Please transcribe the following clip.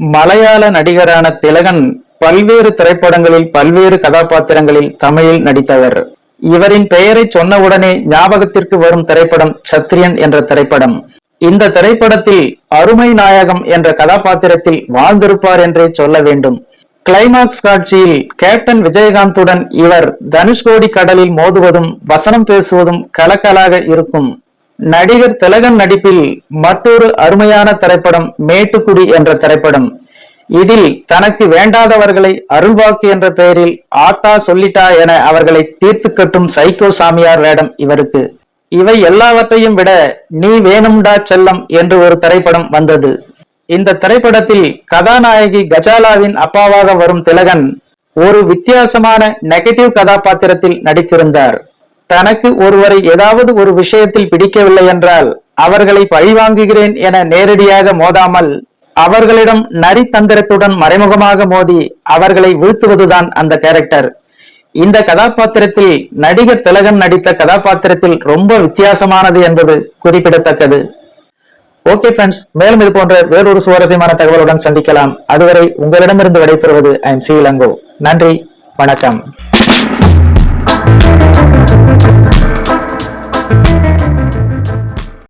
மலையாள நடிகரான திலகன் பல்வேறு திரைப்படங்களில் பல்வேறு கதாபாத்திரங்களில் தமிழில் நடித்தவர். இவரின் பெயரை சொன்னவுடனே ஞாபகத்திற்கு வரும் திரைப்படம் சத்ரியன் என்ற திரைப்படம். இந்த திரைப்படத்தில் அருமை நாயகம் என்ற கதாபாத்திரத்தில் வாழ்ந்திருப்பார் என்றே சொல்ல வேண்டும். கிளைமாக்ஸ் காட்சியில் கேப்டன் விஜயகாந்துடன் இவர் தனுஷ்கோடி கடலில் மோதுவதும் வசனம் பேசுவதும் கலக்கலாக இருக்கும். நடிகர் திலகன் நடிப்பில் மற்றொரு அருமையான திரைப்படம் மேட்டுக்குடி என்ற திரைப்படம். இதில் தனக்கு வேண்டாதவர்களை அருள்வாக்கு என்ற பெயரில் ஆத்தா சொல்லிட்டா என அவர்களை தீர்த்து கட்டும் சைக்கோ சாமியார் வேடம் இவருக்கு. இவை எல்லாவற்றையும் விட நீ வேணும்டா செல்லம் என்று ஒரு திரைப்படம் வந்தது. இந்த திரைப்படத்தில் கதாநாயகி கஜாலாவின் அப்பாவாக வரும் திலகன் ஒரு வித்தியாசமான நெகட்டிவ் கதாபாத்திரத்தில் நடித்திருந்தார். தனக்கு ஒருவரை ஏதாவது ஒரு விஷயத்தில் பிடிக்கவில்லை என்றால் அவர்களை பழிவாங்குகிறேன் என நேரடியாக மோதாமல் அவர்களிடம் நரித்தந்திரத்துடன் மறைமுகமாக மோதி அவர்களை வீழ்த்துவதுதான் அந்த கேரக்டர் இந்த கதாபாத்திரத்தில் நடிகர் திலகன் நடித்த கதாபாத்திரத்தில் ரொம்ப வித்தியாசமானது என்பது குறிப்பிடத்தக்கது. ஓகே ஃப்ரெண்ட்ஸ் மேலும் இது போன்ற வேறொரு சுவாரஸ்யமான தகவலுடன் சந்திக்கலாம். அதுவரை உங்களிடமிருந்து விடைபெறுவது ஐ எம் சி இளங்கோ நன்றி வணக்கம்.